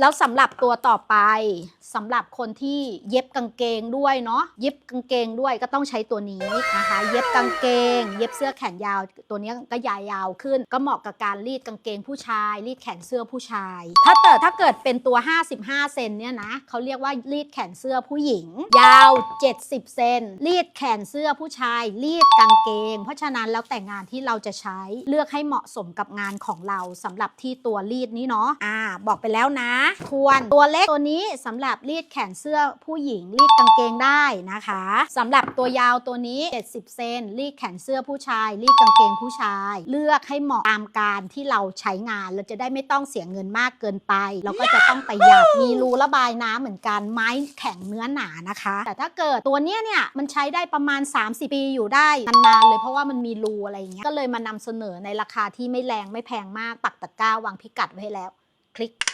แล้วสำหรับตัวต่อไปสำหรับคนที่เย็บกางเกงด้วยเนาะเย็บกางเกงด้วยก็ต้องใช้ตัวนี้นะคะ เย็บกางเกง เย็บเสื้อแขนยาว ตัวนี้ก็ยายาวขึ้น ก็เหมาะกับการรีดกางเกงผู้ชาย รีดแขนเสื้อผู้ชาย ถ้าเกิดถ้าเกิดเป็นตัว 55 เซนเนี่ยนะเขาเรียกว่ารีดแขนเสื้อผู้หญิง ยาว 70 เซนรีดแขนเสื้อผู้ชาย รีดกางเกง เพราะฉะนั้นแล้วแต่งานที่เราจะใช้เลือกให้เหมาะสมกับงานของเราสำหรับที่ตัวรีดนี้เนาะอ่า บอกไปแล้วนะทวนตัวเล็กตัวนี้สำหรับรีดแขนเสื้อผู้หญิงรีดกางเกงได้นะคะสำหรับตัวยาวตัวนี้ 70 เซนรีดแขนเสื้อผู้ชาย รีดกางเกงผู้ชาย เลือกให้เหมาะตามการที่เราใช้งาน เราจะได้ไม่ต้องเสียเงินมากเกินไป เราก็จะต้องประหยัดมีรูระบายน้ำเหมือนกันไม้แข็งเนื้อหนานะคะ แต่ถ้าเกิดตัวเนี้ยเนี่ยมันใช้ได้ประมาณ 30 ปีอยู่ได้นานๆเลยเพราะว่ามันมีรูอะไรอย่างเงี้ยก็เลยมานำเสนอในราคาที่ไม่แรงไม่แพงมากปักตะกร้าวางพิกัดไว้แล้ว คลิก